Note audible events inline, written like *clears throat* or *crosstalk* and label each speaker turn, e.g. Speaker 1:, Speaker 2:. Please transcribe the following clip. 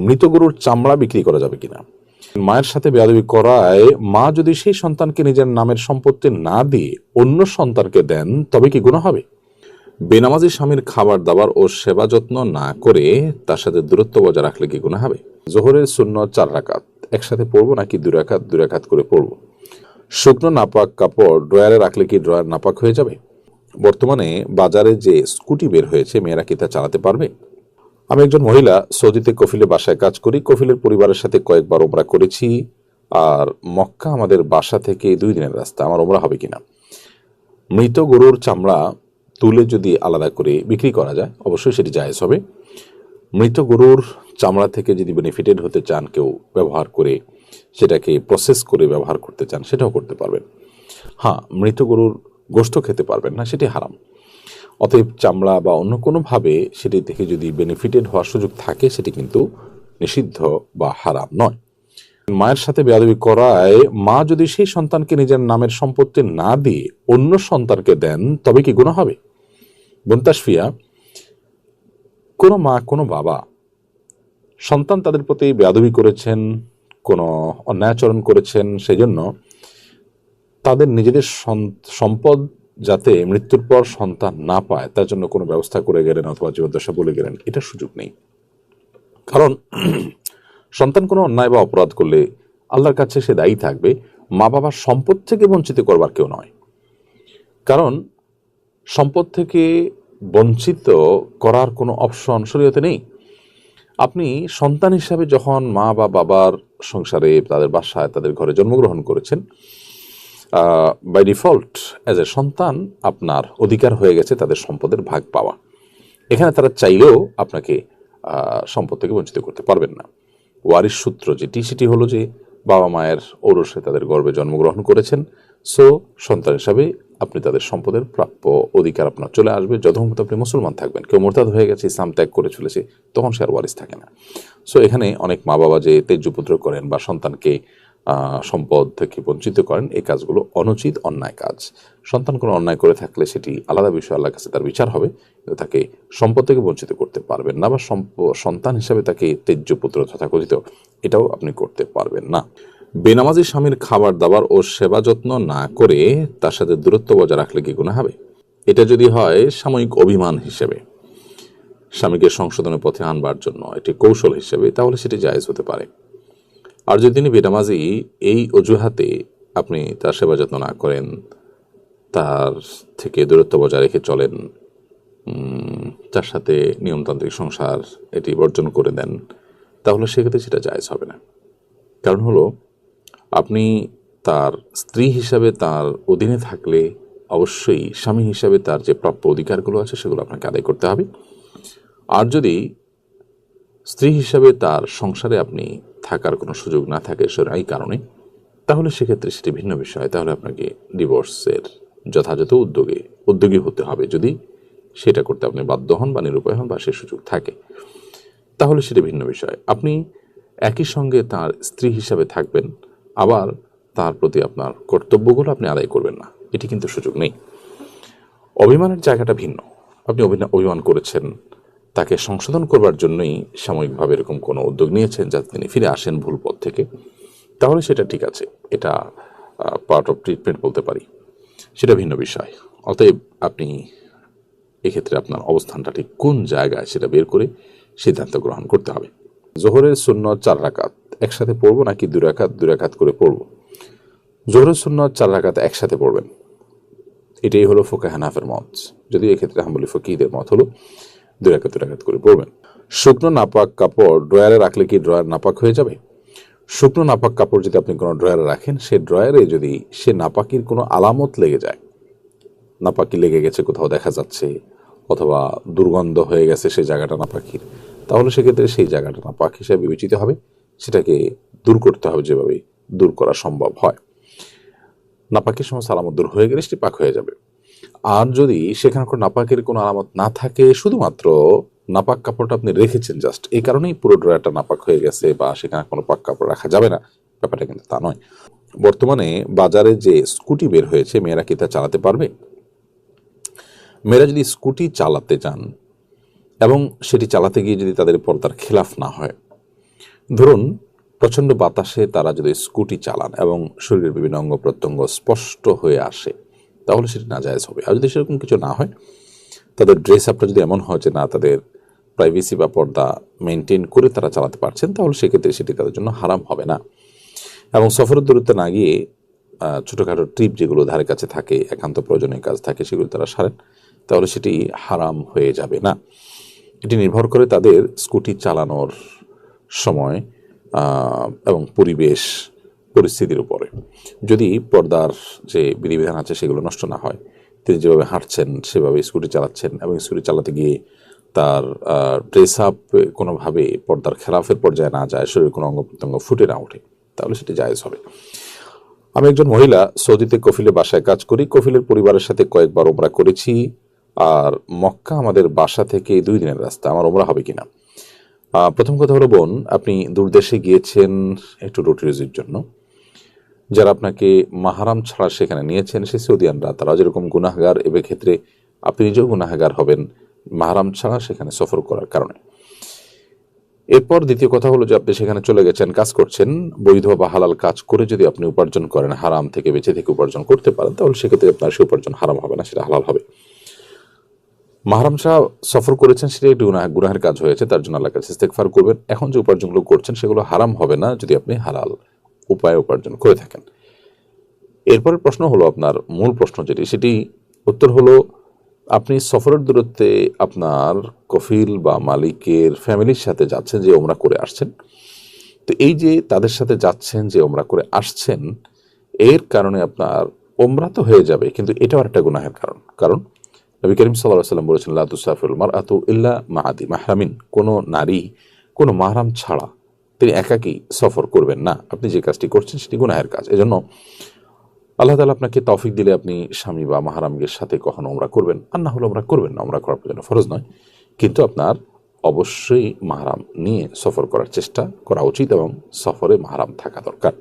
Speaker 1: মৃত গরুর চামড়া বিক্রি করা যাবে কিনা? মায়ের সাথে বেয়াদবি করায় মা যদি সেই সন্তানকে নিজের নামের সম্পত্তি না দিয়ে অন্য সন্তানকে দেন, তবে কি গুণ হবে? বেনামাজি স্বামীর খাবার দাবার ও সেবা যত্ন না করে তার সাথে দূরত্ব বজায় রাখলে কি গুণ হবে? জোহরের শূন্য চার রাকাত। একসাথে পড়ব নাকি দুই রাকাত? দুই রাকাত করে পড়ব। শুকনো নাপাক কাপড় ড্রয়ারে রাখলে কি ড্রয়ার নাপাক হয়ে যাবে? বর্তমানে বাজারে যে স্কুটি বের হয়েছে, মেয়েরা কি তা চালাতে পারবে? আমি একজন মহিলা, সৌদিতে কফিলে বাসায় কাজ করি। কফিলের পরিবারের সাথে কয়েকবার ওমরা করেছি। আর মক্কা আমাদের বাসা থেকে দুই দিনের রাস্তা। আমার ওমরা হবে কিনা? মৃত গরুর চামড়া তুলে যদি আলাদা করে বিক্রি করা যায়, অবশ্যই সেটি জায়েজ হবে। মৃত গরুর চামড়া থেকে যদি বেনিফিটেড হতে চান, কেউ ব্যবহার করে সেটাকে প্রসেস করে ব্যবহার করতে চান, সেটাও করতে পারবেন। হ্যাঁ মৃত গরুর গোশত খেতে পারবেন না, সেটি হারাম। অতএব চামড়া বা অন্য কোনোভাবে সেটি থেকে যদি বেনিফিটেড হওয়ার সুযোগ থাকে, সেটি কিন্তু নিষিদ্ধ বা হারাম নয়। মায়ের সাথে বেয়াদবি করায় মা যদি সেই সন্তানকে নিজের নামের সম্পত্তি না দিয়ে অন্য সন্তানকে দেন, তবে কি গুণ হবে? বন্তাসফিয়া কোনো মা, কোনো বাবা সন্তান তাদের প্রতি বেয়াদবি করেছেন, কোনো অন্যায়াচরণ করেছেন সেই জন্য তাদের নিজেদের সম্পদ যাতে মৃত্যুর পর সন্তান না পায়, তার জন্য কোনো ব্যবস্থা করে গেলেন অথবা জীবদ্দশা বলে গেলেন, এটা সুযোগ নেই। কারণ *clears throat* সন্তান কোনো অন্যায় বা অপরাধ করলে আল্লাহর কাছে সে দায়ী থাকবে, মা বাবার সম্পদ থেকে বঞ্চিত করবার কেউ নয়। কারণ সম্পদ থেকে বঞ্চিত করার কোনো অপশন শরীয়তে নেই। আপনি সন্তান হিসাবে যখন মা বা বাবার সংসারে তাদের বাসায় তাদের ঘরে জন্মগ্রহণ করেছেন বাই ডিফল্ট অ্যাজ এ সন্তান, আপনার অধিকার হয়ে গেছে, তাদের সম্পদের ভাগ পাওয়া। এখানে তারা চাইলেও আপনাকে সম্পদ থেকে বঞ্চিত করতে পারবেন না। ওয়ারিশ সূত্র যেটি সেটি হলো যে, বাবা মায়ের ঔরসে তাদের গর্বে জন্মগ্রহণ করেছেন সো সন্তান হিসাবে আপনি তাদের সম্পদের প্রাপ্য অধিকার আপনার চলে আসবে। যতক্ষণ আপনি মুসলমান থাকবেন, কেউ মোরতাদ হয়ে গেছে, ইসলাম ত্যাগ করে চলেছে, তখন সে আর ওয়ারিস থাকে না। সো এখানে অনেক মা বাবা যে তেজ্যপুত্র করেন বা সন্তানকে সম্পদ থেকে বঞ্চিত করেন, এই কাজগুলো অনুচিত, অন্যায় কাজ। সন্তান কোনো অন্যায় করে থাকলে সেটি আলাদা বিষয়, আল্লাহর কাছে তার বিচার হবে, কিন্তু তাকে সম্পদ থেকে বঞ্চিত করতে পারবেন না বা সন্তান হিসাবে তাকে তেজ্য পুত্র তথাকথিত এটাও আপনি করতে পারবেন না। বেনামাজি স্বামীর খাবার দাবার ও সেবা যত্ন না করে তার সাথে দূরত্ব বজায় রাখলে কি গুণ হবে? এটা যদি হয়, সাময়িক অভিমান হিসেবে। স্বামীকে সংশোধনের পথে আনবার জন্য একটি কৌশল হিসেবে, তাহলে সেটি জায়েজ হতে পারে। আর যদি তিনি বেনামাজি এই অজুহাতে আপনি তার সেবা যত্ন না করেন, তার থেকে দূরত্ব বজায় রেখে চলেন তার সাথে নিয়মতান্ত্রিক সংসার এটি বর্জন করে দেন, তাহলে সেক্ষেত্রে সেটা জায়জ হবে না। কারণ হলো, আপনি তার স্ত্রী হিসাবে তার অধীনে থাকলে অবশ্যই স্বামী হিসাবে তার যে প্রাপ্য অধিকারগুলো আছে সেগুলো আপনাকে আদায় করতে হবে। আর যদি স্ত্রী হিসাবে তার সংসারে আপনি থাকার কোনো সুযোগ না থাকে এই কারণে, তাহলে সেক্ষেত্রে সেটি ভিন্ন বিষয়। তাহলে আপনাকে ডিভোর্সের যথাযথ উদ্যোগে, উদ্যোগী হতে হবে যদি সেটা করতে আপনি বাধ্য হন বা নিরুপায় হন বা সে সুযোগ থাকে। তাহলে সেটা ভিন্ন বিষয়। আপনি একই সঙ্গে তার স্ত্রী হিসাবে থাকবেন, আবার তার প্রতি আপনার কর্তব্যগুলো আপনি আদায় করবেন না। এটি কিন্তু সুযোগ নেই। অভিমানের জায়গাটা ভিন্ন। আপনি অভিমান করেছেন তাকে সংশোধন করবার জন্যই সাময়িকভাবে এরকম কোনো উদ্যোগ নিয়েছেন যাতে তিনি ফিরে আসেন ভুল পথ থেকে। তাহলে সেটা ঠিক আছে। এটা পার্ট অফ ট্রিটমেন্ট বলতে পারি। সেটা ভিন্ন বিষয়। অতএব আপনি এক্ষেত্রে আপনার অবস্থানটা ঠিক কোন জায়গায় সেটা বের করে সিদ্ধান্ত গ্রহণ করতে হবে। জোহরের শূন্য চার রাকাত একসাথে পড়ব নাকি দু রাকাত? দুই রাকাত করে পড়ব। জোহরের শূন্য চার রাকাত একসাথে পড়বেন। এটাই হলো ফোকা হানাফের মত। যদি এক্ষেত্রে হাম্বলি ফকিদের মত হলো। দুই রাকাত দুই রাকাত করে পড়বেন। শুকনো নাপাক কাপড় ড্রয়ারে রাখলে কি ড্রয়ার নাপাক হয়ে যাবে? শুকনো নাপাক কাপড় যদি আপনি কোনো ড্রয়ারে রাখেন, সে ড্রয়ারে যদি সে নাপাকির কোনো আলামত লেগে যায়, নাপাকি লেগে গেছে, কোথাও দেখা যাচ্ছে, অথবা দুর্গন্ধ হয়ে গেছে সেই জায়গাটা নাপাকির, তাহলে সেক্ষেত্রে সেই জায়গাটা নাপাক হিসেবে বিবেচিত হবে। সেটাকে দূর করতে হবে যেভাবে দূর করা সম্ভব হয়। নাপাকের সময় আলামত দূর হয়ে গেলে সেটি পাক হয়ে যাবে। আর যদি সেখানে কোনো নাপাকের কোনো আলামত না থাকে, শুধুমাত্র নাপাক কাপড়টা আপনি রেখেছেন জাস্ট এই কারণেই পুরো ড্রয়ারটা নাপাক হয়ে গেছে বা সেখানে কোনো পাক কাপড় রাখা যাবে না। ব্যাপারটা কিন্তু তা নয়। বর্তমানে বাজারে যে স্কুটি বের হয়েছে, মেয়েরা কি তা চালাতে পারবে? মেয়েরা যদি স্কুটি চালাতে চান এবং সেটি চালাতে গিয়ে যদি তাদের পর্দার খেলাফ না হয়, ধরুন প্রচণ্ড বাতাসে তারা যদি স্কুটি চালান এবং শরীরের বিভিন্ন অঙ্গ প্রত্যঙ্গ স্পষ্ট হয়ে আসে তাহলে সেটি নাজায়জ হবে। আর যদি সেরকম কিছু না হয়, তাদের ড্রেস আপটা যদি এমন হয় যে না, তাদের প্রাইভেসি বা পর্দা মেনটেন করে তারা চালাতে পারছেন, তাহলে সেক্ষেত্রে সেটি তাদের জন্য হারাম হবে না। এবং সফরের দূরত্বে না গিয়ে ছোটোখাটো ট্রিপ যেগুলো ধারে কাছে থাকে, একান্ত প্রয়োজনীয় কাজ থাকে, সেগুলো তারা সারেন, তাহলে সেটি হারাম হয়ে যাবে না। এটি নির্ভর করে তাদের স্কুটি চালানোর সময় এবং পরিবেশ পরিস্থিতির উপরে। যদি পর্দার যে বিধিবিধান আছে সেগুলো নষ্ট না হয়, তিনি যেভাবে হাঁটছেন, সেভাবে স্কুটি চালাচ্ছেন এবং স্কুটি চালাতে গিয়ে তার ড্রেস আপ কোনোভাবে পর্দার খেলাফের পর্যায়ে না যায় শরীরের কোনো অঙ্গ প্রত্যঙ্গ ফুটে না ওঠে, তাহলে সেটি জায়েজ হবে। আমি একজন মহিলা, সৌদিতে কফিলে বাসায় কাজ করি। কফিলের পরিবারের সাথে কয়েকবার ওমরা করেছি। আর মক্কা আমাদের বাসা থেকে দুই দিনের রাস্তা। আমার ওমরা হবে কিনা? প্রথম কথা হলো, বোন, আপনি দূরদেশে গিয়েছেন একটু রুটি রুজির জন্য। যারা আপনাকে মাহারাম ছাড়া সেখানে নিয়েছেন সে সৌদিয়ানরা, তারা যেরকম গুনাহগার এবে ক্ষেত্রে আপনি নিজেও গুনাহগার হবেন মাহারাম ছাড়া সেখানে সফর করার কারণে। এরপর দ্বিতীয় কথা হলো যে আপনি সেখানে চলে গেছেন, কাজ করছেন বৈধ বা হালাল কাজ করে যদি আপনি উপার্জন করেন, হারাম থেকে বেঁচে থেকে উপার্জন করতে পারেন, তাহলে সেক্ষেত্রে আপনার সে উপার্জন হারাম হবে না, সেটা হালাল হবে। মাহারাম শাহ সফর করেছেন, সেটা একটি গুনাহ, গুনাহের কাজ হয়েছে, তার জন্য আল্লাহ কাছে ইস্তেগফার করবেন। এখন যে উপার্জনগুলো করছেন, সেগুলো হারাম হবে না যদি আপনি হালাল উপায়ে উপার্জন করে থাকেন। এরপরের প্রশ্ন হলো আপনার মূল প্রশ্ন যেটি, সেটি উত্তর হলো, আপনি সফরের দূরত্বে আপনার কফিল বা মালিকের ফ্যামিলির সাথে যাচ্ছেন যে ওমরা করে আসছেন। তো এই যে তাদের সাথে যাচ্ছেন যে ওমরা করে আসছেন, এর কারণে আপনার ওমরা তো হয়ে যাবে, কিন্তু এটাও একটা গুনাহের কারণ। কারণ নবী করিম সাল্লাহ সাল্লাম বলেছেন লাতুসাফুল মার আতু ইল্লা মাহাদি মাহরামিন। কোনো নারী, কোনো মাহরাম ছাড়া তিনি একাকী সফর করবেন না। আপনি যে কাজটি করছেন সেটি গুনাহের কাজ। এজন্য আল্লাহ তালা আপনাকে তফিক দিলে আপনি স্বামী বা মাহারামগের সাথে কখনো আমরা করবেন আর না হলে আমরা করবেন না। আমরা করার জন্য ফরজ নয়। কিন্তু আপনার অবশ্যই মাহারাম নিয়ে সফর করার চেষ্টা করা উচিত এবং সফরে মাহারাম থাকা দরকার।